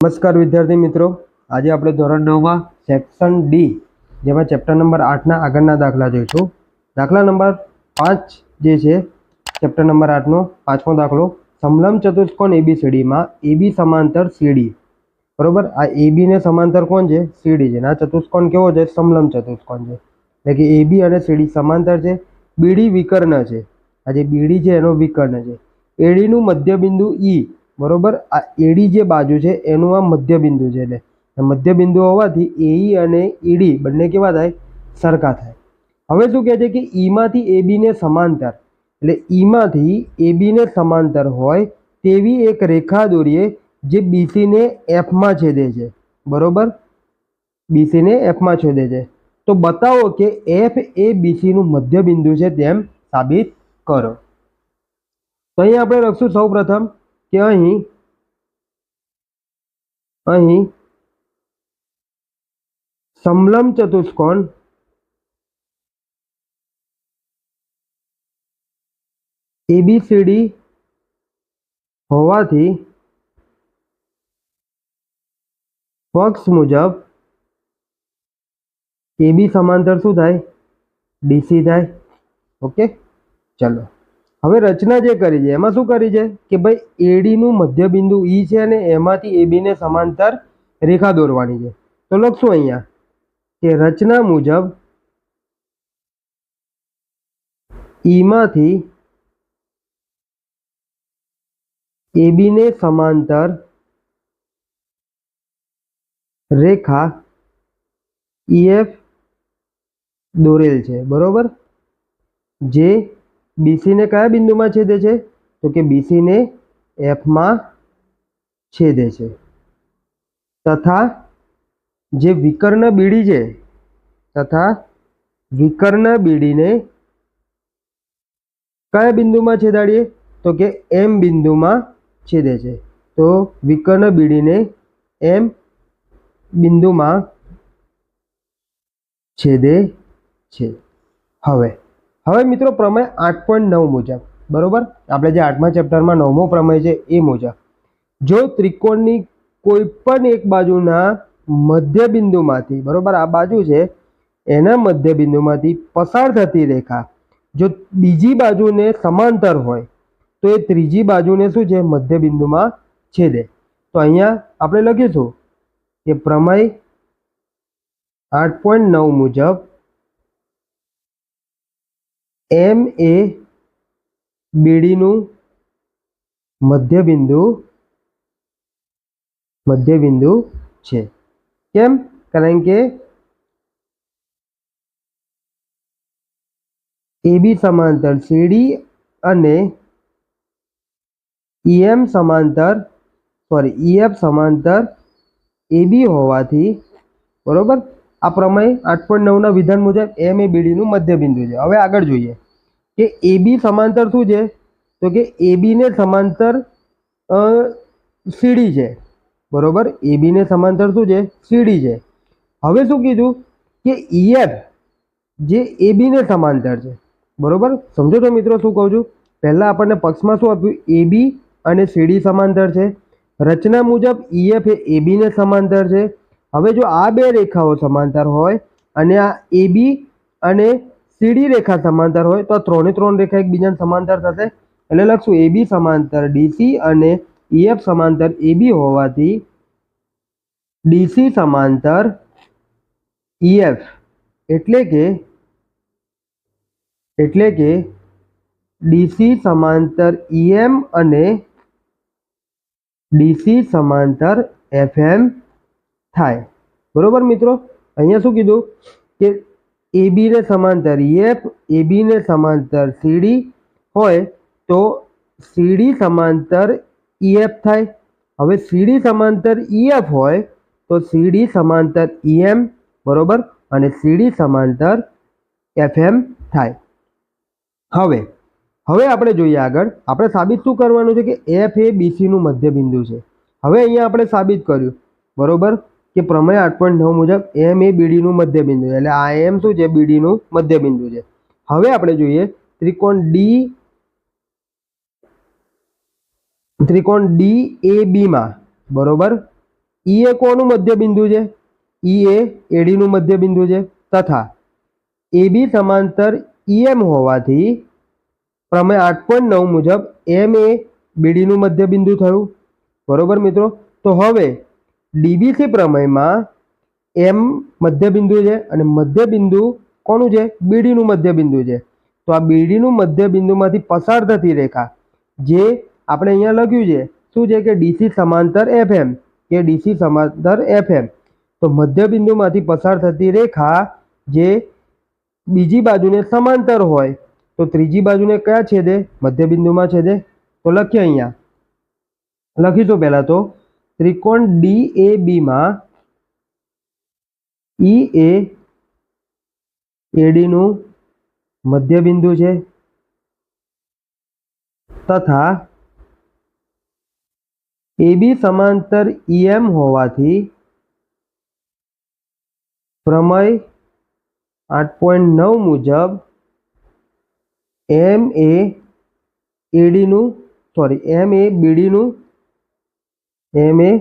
નમસ્કાર વિદ્યાર્થી મિત્રો. આજે આપણે ધોરણ નવમાં સેક્શન ડી જેમાં ચેપ્ટર નંબર આઠના આગળના દાખલા જોઈશું. દાખલા નંબર પાંચ જે છે ચેપ્ટર નંબર આઠનો પાંચમો દાખલો સમલમ ચતુષ્કોણ એબીસીડીમાં એબી સમાંતર સીડી બરોબર? આ એબીને સમાંતર કોણ છે? સીડી છે. અને આ ચતુષ્કોણ કેવો છે? સમલમ ચતુષ્કોણ છે. એટલે કે એબી અને સીડી સમાંતર છે. બીડી વિકર્ણ છે. આ જે બીડી છે, એનો વિકર્ણ છે. એડીનું મધ્યબિંદુ ઈ બરોબર? આ એડી જે બાજુ છે, એનું આ મધ્યબિંદુ છે એટલે. મધ્યબિંદુ હોવાથી એઈ અને ઈડી બંને કેવા થાય? સરખા થાય. હવે શું કહે છે કે ઈમાંથી એબીને સમાંતર. એટલે ઈમાંથી એબીને સમાંતર હોય તેવી એક રેખા દોરીએ જે બીસીને એફમાં છેદે છે. બરોબર? બીસીને એફમાં છેદે છે. તો બતાવો કે એફ એ બીસીનું મધ્યબિંદુ છે તેમ સાબિત કરો. તો અહીં આપણે લખશું સૌ પ્રથમ કે અહીં અહીં સમલમ ચતુષ્કોણ એબીસીડી હોવાથી પક્ષ મુજબ એબી સમાંતર શું થાય ડીસી થાય ઓકે ચલો હવે રચના જે કરી છે, એમાં શું કરી છે કે ભાઈ એડીનું મધ્યબિંદુ ઈ છે અને એમાંથી એ બીને સમાંતર રેખા દોરવાની છે. તો લખશું અહીંયા કે રચના મુજબ ઈમાંથી એબીને સમાંતર રેખા ઈએફ દોરેલ છે, બરોબર? જે બીસીને કયા બિંદુમાં છેદે છે? તો કે બીસીને એફમાં છેદે છે. તથા જે વિકર્ણ બીડી છે, તથા વિકર્ણ બીડીને કયા બિંદુમાં છેદાડીએ? તો કે એમ બિંદુમાં છેદે છે. તો વિકર્ણ બીડીને એમ બિંદુમાં છેદે છે. હવે હવે મિત્રો પ્રમેય આઠ પોઈન્ટ નવ મુજબ, બરોબર? આપણે જે આઠમા ચેપ્ટરમાં નવમો પ્રમેય છે એ મુજબ, જો ત્રિકોણની કોઈ પણ એક બાજુના મધ્યબિંદુમાંથી, બરોબર? આ બાજુ છે, એના મધ્યબિંદુમાંથી પસાર થતી રેખા, જો બીજી બાજુને સમાંતર હોય, તો એ ત્રીજી બાજુને શું છે? મધ્યબિંદુમાં છેદે. તો અહીંયા આપણે લખીશું કે પ્રમેય આઠ પોઈન્ટ નવ મુજબ એમ એ બીડીનું મધ્યબિંદુ મધ્યબિંદુ છે. કેમ? કારણ કે એબી સમાંતર સીડી અને ઈએમ સમાંતર સોરી ઈએફ સમાંતર એબી હોવાથી, બરોબર? આ પ્રમેય આઠ પોઈન્ટ નવના વિધાન મુજબ એમ એ બીડીનું મધ્યબિંદુ છે. હવે આગળ જોઈએ કે એબી સમાંતર શું છે? તો કે એબીને સમાંતર સીડી છે. બરોબર? એબીને સમાંતર શું છે? સીડી છે. હવે શું કીધું? કે ઈએફ જે એબીને સમાંતર છે. બરોબર? સમજો છો મિત્રો શું કહું છું? પહેલાં આપણને પક્ષમાં શું આપ્યું? એબી અને સીડી સમાંતર છે. રચના મુજબ ઈએફ એ એબીને સમાંતર છે. હવે જો આ બે રેખાઓ સમાંતર હોય અને આ એબી અને સીડી રેખા સમાંતર હોય, તો ત્રણે ત્રણ રેખા એકબીજાને સમાંતર થશે. એટલે લખશું એબી સમાંતર ડીસી અને ઈએફ સમાંતર એબી હોવાથી ડીસી સમાંતર ઈએફ એટલે કે એટલે કે ડીસી સમાંતર ઈએમ અને ડીસી સમાંતર એફએમ થાય. બરોબર મિત્રો? અહીંયા શું કીધું? કે એબી ને સમાંતર ઈએફ એબી ને સમાંતર સીડી હોય તો સીડી સમાંતર ઈએફ થાય. હવે સીડી સમાંતર ઈએફ હોય તો સીડી સમાંતર ઈએમ બરોબર? અને સીડી સમાંતર એફએમ થાય. હવે હવે આપણે જોઈએ આગળ. આપણે સાબિત શું કરવાનું છે કે એફ એ બીસીનું મધ્યબિંદુ છે. હવે અહીંયા આપણે સાબિત કર્યું. બરોબર? કે પ્રમેય આઠ પોઈન્ટ નવ મુજબ એમ એ બીડીનું મધ્યબિંદુ એટલે આ એમ શું છે? બીડીનું મધ્યબિંદુ છે. હવે આપણે જોઈએ ત્રિકોણ ડી ત્રિકોણ ડી એ બીમાં બરોબર? ઈ એ કોનું મધ્ય બિંદુ છે? ઈ એ એડીનું મધ્ય બિંદુ છે. તથા એ બી સમાંતર ઈએમ હોવાથી પ્રમેય આઠ પોઈન્ટ નવ મુજબ એમ એ બીડીનું મધ્ય બિંદુ થયું. બરોબર મિત્રો? તો હવે ડીબીસી પ્રમેયમાં એમ મધ્ય બિંદુ છે અને મધ્ય બિંદુ કોનું છે? બીડીનું મધ્ય બિંદુ છે. તો આ બીડીનું મધ્ય બિંદુમાંથી પસાર થતી રેખા જે આપણે અહીંયા લખ્યું છે, શું છે કે ડીસી સમાંતર એફએમ, કે ડીસી સમાંતર એફએમ. તો મધ્ય બિંદુમાંથી પસાર થતી રેખા જે બીજી બાજુને સમાંતર હોય, તો ત્રીજી બાજુને કયા છેદે? મધ્ય બિંદુમાં છેદે. તો લખીએ અહીંયા. લખીશું પહેલાં તો. ત્રિકોણ ડી એ બીમાં ઈ એ મધ્ય બિંદુ છે તથા એબી સમાંતર ઈએમ હોવાથી પ્રમેય આઠ પોઈન્ટ નવ મુજબ એમ એ એડીનું સોરી એમ એ બીડીનું એમ એ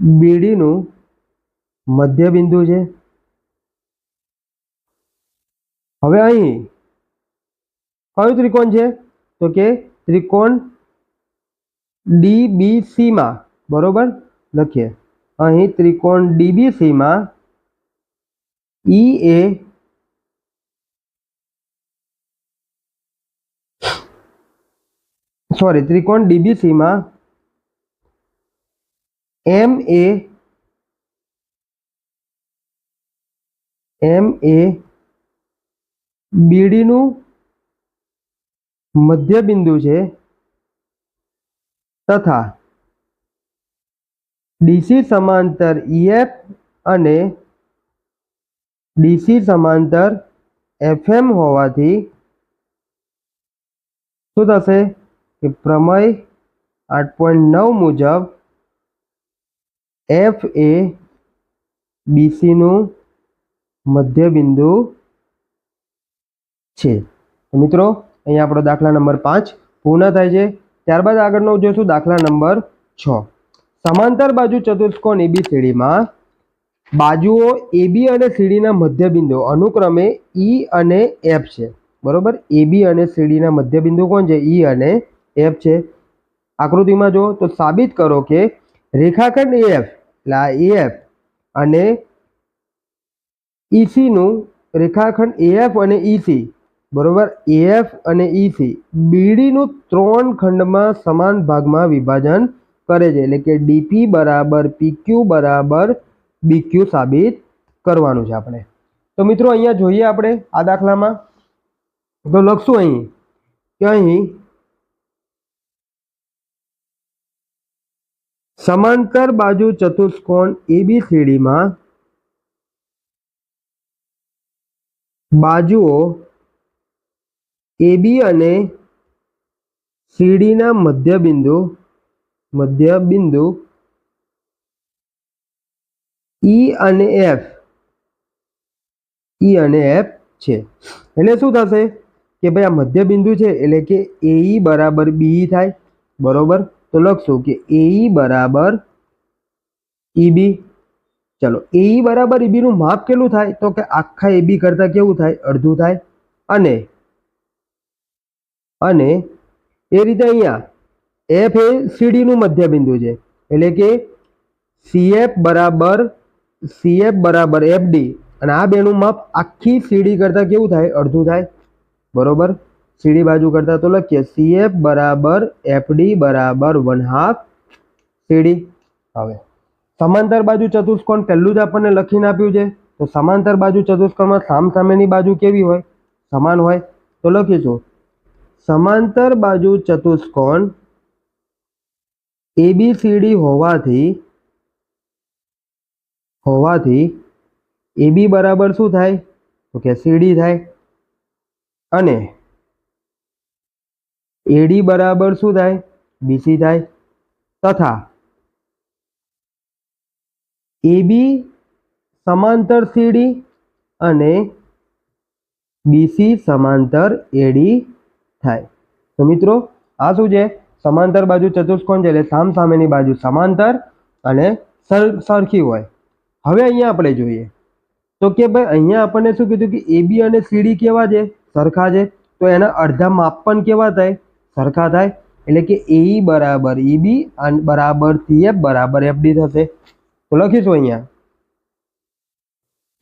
બીડીનું મધ્ય બિંદુ છે. હવે અહીં કયું ત્રિકોણ છે? તો કે ત્રિકોણ ડીબીસીમાં, બરોબર? લખીએ. અહીં ત્રિકોણ ડીબીસીમાં ઈ એ સોરી, ત્રિકોણ ડીબીસીમાં એમ એ એમ એ બીડીનું મધ્ય બિંદુ છે તથા ડીસી સમાંતર ઈએફ અને ડીસી સમાંતર એફએમ હોવાથી શું થશે કે પ્રમેય આઠ પોઈન્ટ નવ મુજબ એફ એ બીસીનું મધ્ય બિંદુ છે. મિત્રો, અહીંયા આપણો દાખલા નંબર પાંચ પૂર્ણ થાય છે. ત્યારબાદ આગળનો જોઈશું દાખલા નંબર છ. સમાંતર બાજુ ચતુષ્કોણ એબી સીડીમાં બાજુઓ એબી અને સીડીના મધ્ય બિંદુ અનુક્રમે ઈ અને એફ છે. બરોબર? એબી અને સીડીના મધ્ય બિંદુ કોણ છે? ઈ અને એફ છે. આકૃતિમાં જો તો સાબિત કરો કે રેખાખંડ એફ એટલે આ એફ અને ઈસીનું રેખાખંડ એએફ અને ઈસી બરોબર? એએફ અને ઈસી બીડીનું ત્રણ ખંડમાં સમાન ભાગમાં વિભાજન કરે છે. એટલે કે ડીપી બરાબર પીક્યુ બરાબર બીક્યુ સાબિત કરવાનું છે આપણે. તો મિત્રો, અહીંયા જોઈએ આપણે આ દાખલામાં. તો લખશું અહીં કે અહીં સમાંતર બાજુ ચતુષ્કોણ એબીસીડીમાં બાજુઓ એબી અને સીડીના મધ્ય બિંદુ મધ્ય બિંદુ ઈ અને એફ ઈ અને એફ છે. એટલે શું થશે? કે ભાઈ આ મધ્ય બિંદુ છે, એટલે કે એઈ બરાબર બી થાય. બરોબર? તો લખશું કે એઈ બરાબર ઈબી ચલો એઈ બરાબર ઈબીનું માપ કેટલું થાય? તો કે આખા એબી કરતા કેવું થાય? અડધું થાય. અને અને એ રીતે અહીંયા એફ એ સીડીનું મધ્યબિંદુ મધ્ય બિંદુ છે. એટલે કે સીએફ બરાબર સીએફ બરાબર એફડી અને આ બેનું માપ આખી સીડી કરતાં કેવું થાય? અડધું થાય. બરોબર? સીડી બાજુ કરતા તો લખીએ સીએફ બરાબર એફડી બરાબર વન હાફ સીડી. હવે, સમાંતર બાજુ ચતુષ્કોણ પહેલું જ આપણને લખીને આપ્યું છે. તો સમાંતર બાજુ ચતુષ્કોણમાં સામ સામેની બાજુ કેવી હોય? સમાન હોય. તો લખીશું. સમાંતર બાજુ ચતુષ્કોણ એબીસીડી હોવાથી હોવાથી એબી બરાબર શું થાય? તો કે સીડી થાય. અને એડી બરાબર શું થાય? બીસી થાય. તથા એબી સમાંતર સીડી અને બીસી સમાંતર એડી થાય. તો મિત્રો, આ શું છે? સમાંતર બાજુ ચતુષ્કોણ છે એટલે સામ સામેની બાજુ સમાંતર અને સર, સરખી હોય. હવે અહીંયા આપણે જોઈએ. તો કે ભાઈ, અહીંયા આપણને શું કીધું કે એબી અને સીડી કેવા છે? સરખા છે. તો એના અડધા માપ પણ કેવા થાય? સરખા થાય. એટલે કે એ બરાબર ઈ બી બરાબર સી એફ બરાબર એફ ડી થશે. તો લખીશું અહીંયા.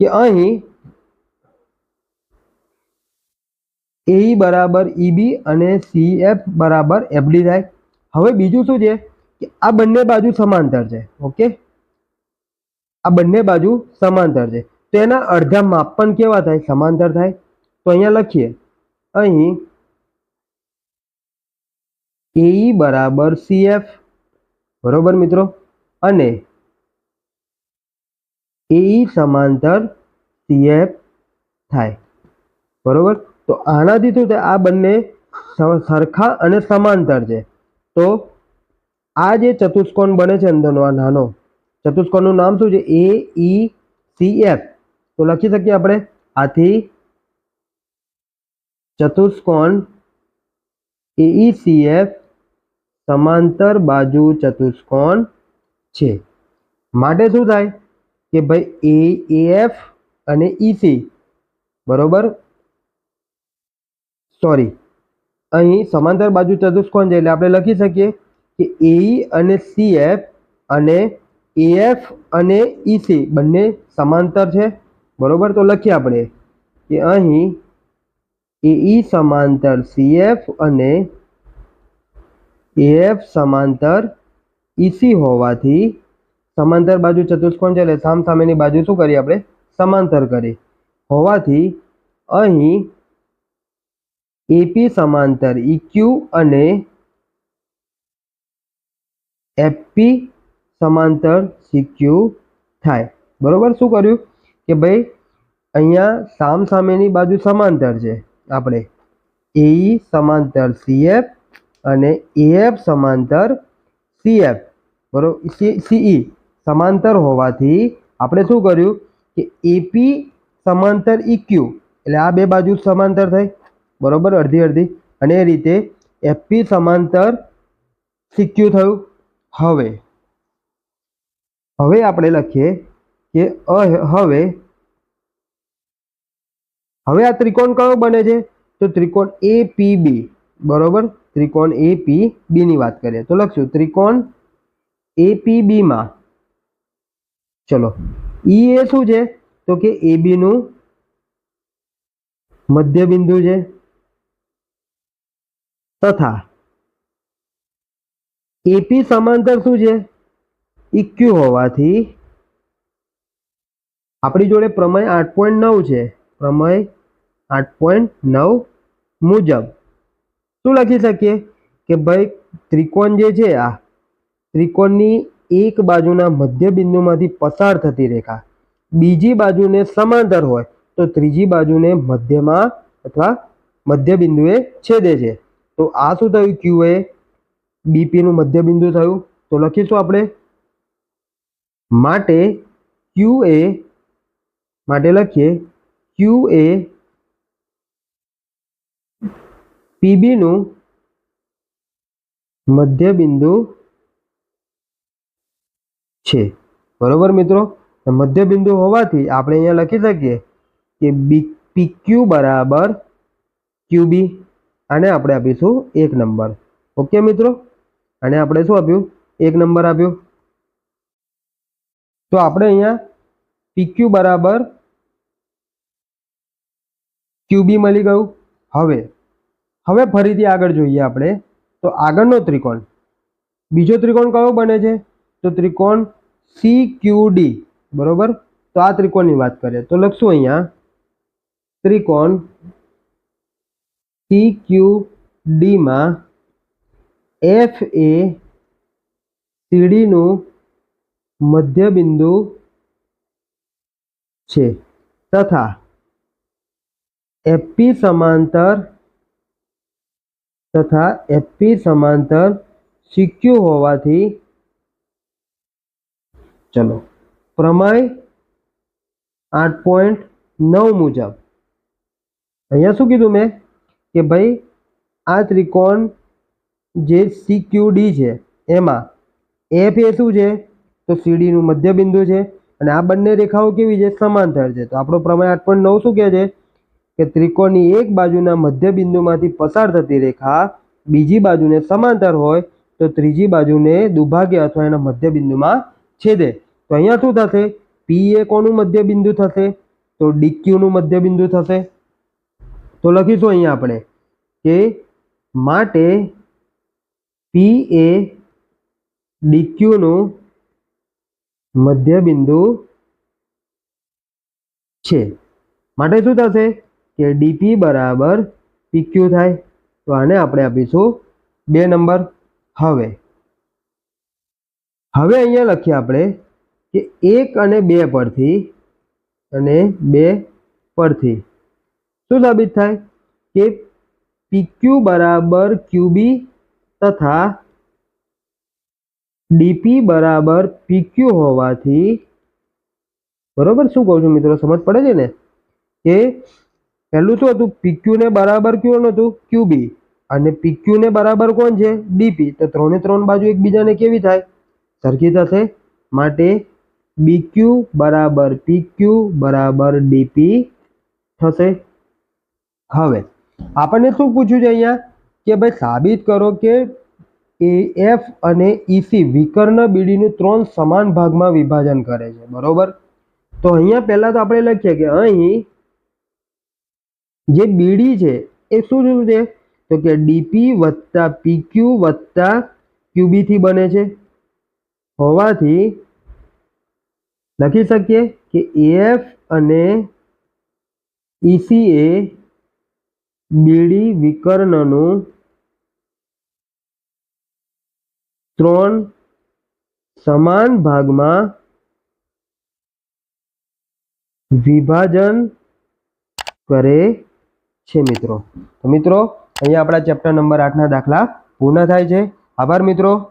કે અહીં એ બરાબર ઈબી અને સી એફ બરાબર એફડી થાય. હવે બીજું શું છે? કે આ બંને બાજુ સમાંતર છે. ઓકે? આ બંને બાજુ સમાંતર છે. તો એના અડધા માપ પણ કેવા થાય? સમાંતર થાય. તો અહીંયા લખીએ. અહીં એ બરાબર સી એફ બરોબર મિત્રો? અને એ સમાંતર સી એફ થાય. બરોબર? તો આનાથી શું થાય? આ બંને સરખા અને સમાંતર છે. તો આ જે ચતુષ્કોણ બને છે અંદરનો, આ નાનો, ચતુષ્કોણનું નામ શું છે? એ ઈ સી એફ તો લખી શકીએ આપણે? આથી ચતુષ્કોણ એ સી એફ સમાંતર બાજુ ચતુષ્કોણ છે. માટે શું થાય કે ભાઈ એ એફ અને ઈસી બરોબર? સોરી અહીં સમાંતર બાજુ ચતુષ્કોણ છે એટલે આપણે લખી શકીએ કે એઈ અને સી એફ અને એએફ અને ઈસી બંને સમાંતર છે. બરોબર? તો લખીએ આપણે કે અહીં એઈ સમાંતર સીએફ અને એએફ સમાંતર ઈસી હોવાથી સમાંતર બાજુ ચતુષ્કોણ છે એટલે સામ સામેની બાજુ શું કરીએ આપણે? સમાંતર કરી હોવાથી અહીં એપી સમાંતર ઇક્યુ અને એપી સમાંતર સીક્યુ થાય. બરોબર? શું કર્યું? કે ભાઈ અહીંયા સામ સામેની બાજુ સમાંતર છે. આપણે એઈ સમાંતર સીએફ અને એએફ સમાંતર સીએફ બરોબર? સીઈ સમાંતર હોવાથી આપણે શું કર્યું કે એપી સમાંતર ઇક્યુ એટલે આ બે બાજુ સમાંતર થઈ, બરોબર? અડધી અડધી. અને એ રીતે એફપી સમાંતર સિક્યુ થયું. હવે હવે આપણે લખીએ કે હવે હવે આ ત્રિકોણ કયો બને છે? તો ત્રિકોણ એ પી બી બરોબર? ત્રિકોણ એ પી બી ની વાત કરીએ. તો લખશું, ત્રિકોણ એ પી બીમાં ચલો, ઈ એ શું છે? તો કે એ બી નું મધ્ય બિંદુ છે, તથા એપી સમાંતર શું છે? ઇક્યુ હોવાથી આપણી જોડે પ્રમેય આઠ પોઈન્ટ નવ છે. પ્રમેય આઠ પોઈન્ટ નવ મુજબ. શું લખી શકીએ? કે ભાઈ, ત્રિકોણ જે છે, આ ત્રિકોણની એક બાજુના મધ્ય બિંદુમાંથી પસાર થતી રેખા, બીજી બાજુને સમાંતર હોય, તો ત્રીજી બાજુને મધ્યમાં અથવા મધ્ય બિંદુએ છેદે છે. તો આ શું થયું? ક્યુ એ બીપીનું મધ્ય બિંદુ થયું. તો લખીશું આપણે. માટે ક્યુ એ, માટે લખીએ ક્યુ એ પીબી મધ્યબિંદુ મધ્ય બિંદુ છે. બરોબર મિત્રો? મધ્યબિંદુ મધ્ય બિંદુ હોવાથી આપણે અહીંયા લખી શકીએ કે બી પીક્યુ બરાબર ક્યુબી આને આપણે આપીશું એક નંબર. ઓકે મિત્રો? અને આપણે શું આપ્યું? એક નંબર આપ્યો. તો આપણે અહીંયા પીક્યુ બરાબર ક્યુબી મળી ગયું. હવે હવે ફરીથી આગળ જોઈએ આપણે, તો આગળનો ત્રિકોણ. બીજો ત્રિકોણ કયો બને છે? તો ત્રિકોણ સી ક્યુ ડી બરોબર? તો આ ત્રિકોણની વાત કરીએ. તો લખશું અહીંયા, ત્રિકોણ સી ક્યુ ડીમાં એફ એ સીડીનું મધ્ય બિંદુ છે, તથા એપી સમાંતર તથા એપી સમાંતર સિક્યુ હોવાથી ચલો પ્રમેય આઠ પોઈન્ટ નવ મુજબ. અહીંયા શું કીધું મેં? કે ભાઈ આ ત્રિકોણ જે સીક્યુડી છે, એમાં એફ એ શું છે? તો સીડીનું મધ્યબિંદુ છે. અને આ બંને રેખાઓ કેવી છે? સમાંતર છે. તો આપણો પ્રમેય આઠ પોઈન્ટ નવ શું કહે છે? કે ત્રિકોણની એક બાજુના મધ્યબિંદુમાંથી પસાર થતી રેખા બીજી બાજુને સમાંતર હોય તો ત્રીજી બાજુને દુભાગ્ય અથવા એના મધ્યબિંદુમાં છેદે. તો અહીંયા શું થશે? પી એ કોનું મધ્યબિંદુ થશે? તો ડીક્યુનું મધ્યબિંદુ થશે. તો લખીશું અહીંયા આપણે કે માટે પી એ ડીક્યુનું મધ્યબિંદુ છે. માટે શું થશે? કે ડીપી બરાબર પીક્યુ થાય, તો આને આપણે આપીશું બે નંબર. હવે હવે અહીંયા લખીએ આપણે કે એક અને બે પરથી અને બે પરથી. શું સાબિત થાય? કે પીક્યુ બરાબર ક્યુબી તથા ડીપી બરાબર પીક્યુ હોવાથી, બરોબર? શું કહું છું મિત્રો, સમજ પડે છે ને? કે પહેલું શું હતું પીક્યુને બરાબર ક્યુ હતું? ક્યુબી અને પીક્યુને બરાબર કોણ છે? ડીપી તો ત્રણે ત્રણ બાજુ એકબીજાને કેવી થાય? સરખી થશે. માટે બીક્યુ બરાબર પીક્યુ બરાબર ડીપી થશે. હવે આપણને શું પૂછ્યું છે અહીંયા? કે ભાઈ સાબિત કરો કે એ એફ અને ઈસી વિકર્ણ બીડીનું ત્રણ સમાન ભાગમાં વિભાજન કરે છે. બરોબર? તો અહીંયા પહેલાં તો આપણે લખીએ કે અહીં જે બીડી છે, એ શું શું છે? તો કે ડીપી વત્તા પીક્યુ વત્તા ક્યુબી થી બને છે. હોવાથી લખી શકીએ કે એફ અને ઈસી એ બીડી વિકર્ણનું ત્રણ સમાન ભાગમાં વિભાજન કરે છે મિત્રો. તો મિત્રો, અહીંયા આપણા ચેપ્ટર નંબર આઠના દાખલા પૂર્ણ થાય છે. આભાર મિત્રો.